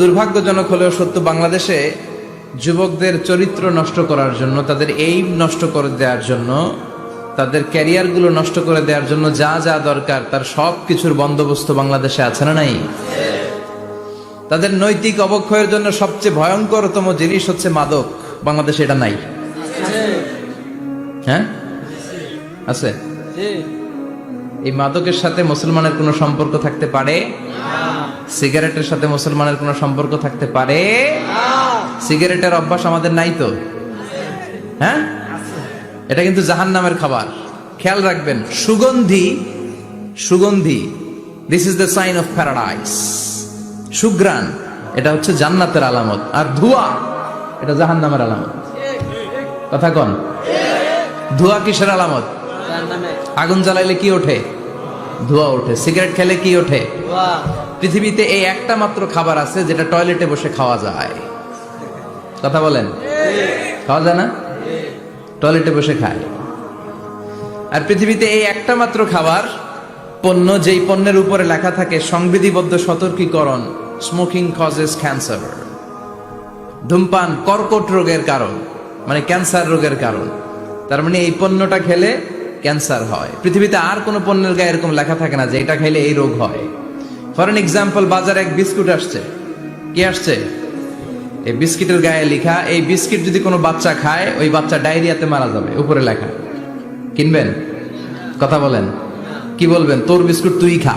দুর্ভাগ্যজনক হলেও সত্য, বাংলাদেশে যুবকদের চরিত্র নষ্ট করার জন্য, তাদের এইম নষ্ট করে দেওয়ার জন্য, তাদের ক্যারিয়ারগুলো নষ্ট করে দেওয়ার জন্য যা যা দরকার, তার সব কিছুর বন্দোবস্ত বাংলাদেশে আছে না নাই? তাদের নৈতিক অবক্ষয়ের জন্য সবচেয়ে ভয়ঙ্করতম জিনিস হচ্ছে মাদক। বাংলাদেশে এটা নাই। হ্যাঁ? আছে? এই মাদকের সাথে মুসলমানের কোনো সম্পর্ক থাকতে পারে? সিগারেটের সাথে মুসলমানের কোনো সম্পর্ক থাকতে পারে? সিগারেটের অভ্যাস আমাদের নাই তো। হ্যাঁ? এটা কিন্তু জাহান নামের খাবার। খেয়াল রাখবেন, সুগন্ধি সুগন্ধি this is the sign of paradise সুগ্রান এটা হচ্ছে জান্নাতের আলামত। আর ধোঁয়া, এটা জাহান নামের আলামত। কথা কন। ধোঁয়া কিসের আলামত? আগুন জ্বালাইলে কি ওঠে? ধোঁয়া ওঠে। সিগারেট খেলে কি ওঠে? পৃথিবীতে এই একটা মাত্র খাবার আছে যেটা টয়লেটে বসে খাওয়া যায়। কথা বলেন? খাওয়া যায় না? টয়লেটে বসে খায়। আর পৃথিবীতে এই একটা মাত্র খাবার, পণ্য যেই পণ্যের উপরে লেখা থাকে, সংবিধিবদ্ধ সতর্কীকরণ স্মোকিং কজেস ক্যান্সার ধূমপান, কর্কট রোগের কারণ মানে ক্যান্সার রোগের কারণ। তার মানে এই পণ্যটা খেলে ক্যান্সার হয়। পৃথিবীতে আর কোনো পণ্যের গায়ে এরকম লেখা থাকে না যে এটা খেলে এই রোগ হয়। ফর এন এক্সাম্পল বাজারে এক বিস্কুট আসছে। কি আসছে? এই বিস্কিটের গায়ে লেখা, এই বিস্কিট যদি কোনো বাচ্চা খায়, ওই বাচ্চা ডায়রিয়াতে মারা যাবে। উপরে লেখা। কিনবেন? কথা বলেন। কি বলবেন? তোর বিস্কুট তুই খা।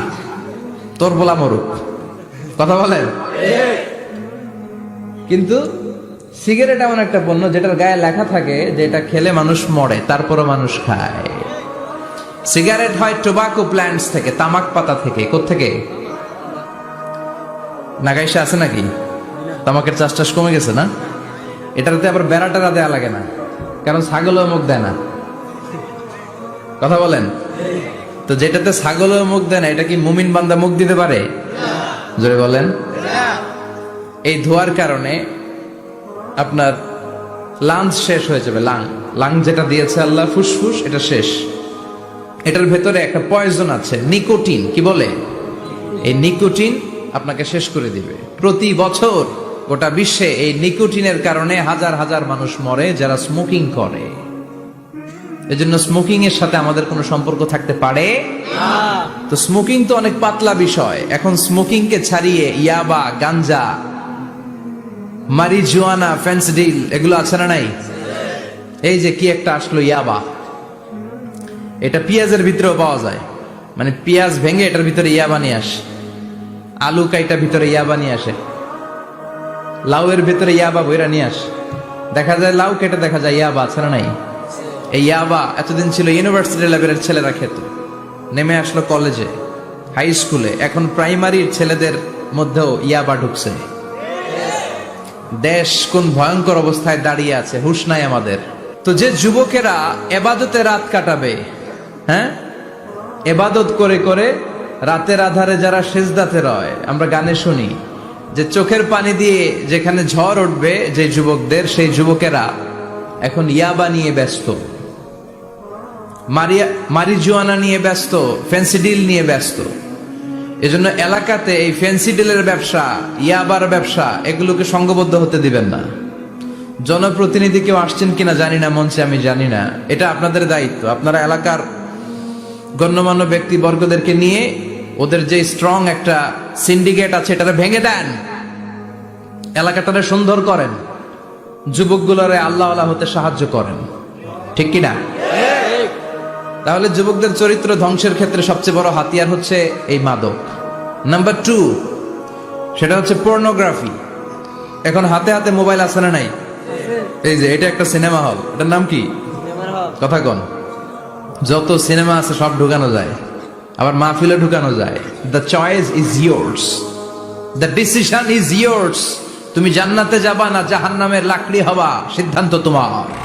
তোর বলা মরুক। কথা বলেন? কিন্তু সিগারেট এমন একটা পণ্য যেটার গায়ে লেখা থাকে যে এটা খেলে মানুষ মরে, তারপরও মানুষ খায়। সিগারেট হয় টোবাকো প্ল্যান্টস থেকে, তামাক পাতা থেকে। থেকে নাগাইশে আছে নাকি? তামাকের চাষ টাস কমে গেছে না? এটাতে আবার বেড়া টেরা দেওয়া লাগে না। কারণ ছাগলও মুখ দেয় না। কথা বলেন? তো যেটাতে ছাগলও মুখ দেয় না, এটা কি মুমিন বান্দা মুখ দিতে পারে? জোরে বলেন। এই ধোয়ার কারণে আপনার লাংস শেষ হয়ে যাবে, লাং। লাং যেটা দিয়েছে আল্লাহ, ফুসফুস, এটা শেষ। এটার ভেতরে একটা পয়জন আছে, নিকোটিন, কি বলে? এই নিকোটিন আপনাকে শেষ করে দিবে। প্রতি বছর গোটা বিশ্বে এই নিকোটিনের কারণে হাজার হাজার মানুষ মরে যারা স্মোকিং করে। এজন্য স্মোকিং এর সাথে আমাদের কোনো সম্পর্ক থাকতে পারে? তো স্মোকিং তো অনেক পাতলা বিষয়। এখন স্মোকিং কে ছাড়িয়ে ইয়াবা, গাঞ্জা, মারিজুয়ানা, ফেন্সডিল, এগুলো আছে না নাই? এই যে কি একটা আসলো ইয়াবা। এটা পেঁয়াজের ভিতরেও পাওয়া যায়। মানে পেঁয়াজ ভেঙে এটার ভিতরে ইয়াবা নিয়ে আসে। আলু কাইটা ভিতরে ইয়াবা নিয়ে আসে। লাউয়ের ভিতরে ইয়াবা বইরা নিয়ে আসে। দেখা যায় লাউ কেটে দেখা যায় ইয়াবা না নাই? এই ইয়াবা এতদিন ছিল ইউনিভার্সিটি লেভেলের ছেলেরা খেত। নেমে আসলো কলেজে হাই স্কুলে এখন প্রাইমারির ছেলেদের মধ্যেও ইয়াবা ঢুকছে। দেশ কোন ভয়ঙ্কর অবস্থায় দাঁড়িয়ে আছে, হুশ নাই আমাদের। তো যে যুবকেরা এবাদতে রাত কাটাবে হ্যাঁ? এবাদত করে করে রাতের আধারে যারা সেজদাতে রয়, আমরা গানে শুনি যে চোখের পানি দিয়ে যেখানে ঝড় উঠবে যে যুবকদের, সেই যুবকেরা এখন ইয়াবা নিয়ে ব্যস্ত, মারিয়া, মারিজুয়ানা নিয়ে ব্যস্ত ফেন্সিডিল নিয়ে ব্যস্ত। এজন্য এলাকাতে এই ফেন্সিডিলের ব্যবসা, ইয়াবার ব্যবসা, এগুলোকে সংঘবদ্ধ হতে দিবেন না। জনপ্রতিনিধি কেউ আসছেন কিনা জানি না, মঞ্চে আমি জানি না। এটা আপনাদের দায়িত্ব। আপনারা এলাকার গণ্যমান্য ব্যক্তিবর্গদেরকে নিয়ে ওদের যে স্ট্রং একটা সিন্ডিকেট আছে এটা ভেঙে দেন। এলাকাটারে সুন্দর করেন। যুবকগুলোরে আল্লাহ আল্লাহ হতে সাহায্য করেন। ঠিক কিনা? তাহলে যুবকদের চরিত্র ধ্বংসের ক্ষেত্রে সবচেয়ে বড় হাতিয়ার হচ্ছে এই মাদক। নাম্বার টু সেটা হচ্ছে পর্নোগ্রাফি এখন হাতে হাতে মোবাইল আছে না নাই? এই যে এটা একটা সিনেমা হল এটার নাম কি? কথা কন। যত সিনেমা আছে সব ঢুকানো যায়। আবার মাহফিলে ঢুকানো যায়। The choice is yours the decision is yours তুমি জান্নাতে যাবা না জাহান্নামের লাকড়ি হবা, সিদ্ধান্ত তোমার।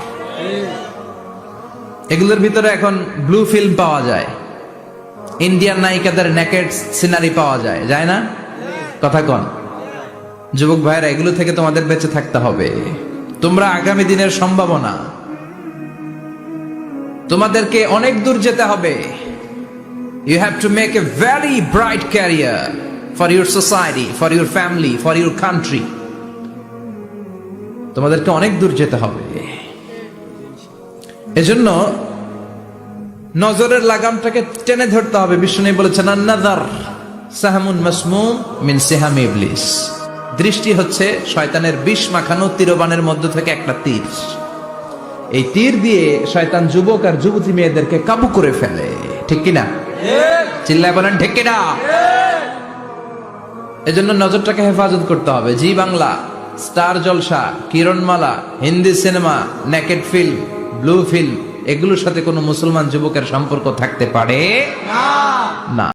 এগুলোর ভিতরে এখন ব্লু ফিল্ম পাওয়া যায়। ইন্ডিয়ান নায়িকাদের নেকেট সিনারি পাওয়া যায় যায় না? কথা কন। যুবক ভাইরা এগুলো থেকে তোমাদের বেঁচে থাকতে হবে। তোমরা আগামী দিনের সম্ভাবনা। তোমাদেরকে অনেক দূর যেতে হবে। You have to make a very bright career for your society for your family for your country তোমাদেরকে অনেক দূর যেতে হবে। এজন্য নজরের লাগামটাকে টেনে ধরতে হবে। বিষ্ণু বলেছেন আন্নাদার সাহামুন মাসমুম মিন সেহাম ইবলিস। দৃষ্টি হচ্ছে শয়তানের বিষ মাখানো তীরবানের মধ্য থেকে একটা তীর। এই তীর দিয়ে শয়তান যুবক আর যুবতী মেয়েদেরকে কাবু করে ফেলে। ঠিক কিনা? চিল্লায় বলেন ঠিক কিনা? এজন্য নজরটাকে হেফাজত করতে হবে। Zee Bangla star Jalsha Kiranmala Hindi cinema naked film blue film এগুলোর সাথে কোনো মুসলমান যুবকের সম্পর্ক থাকতে পারে? না।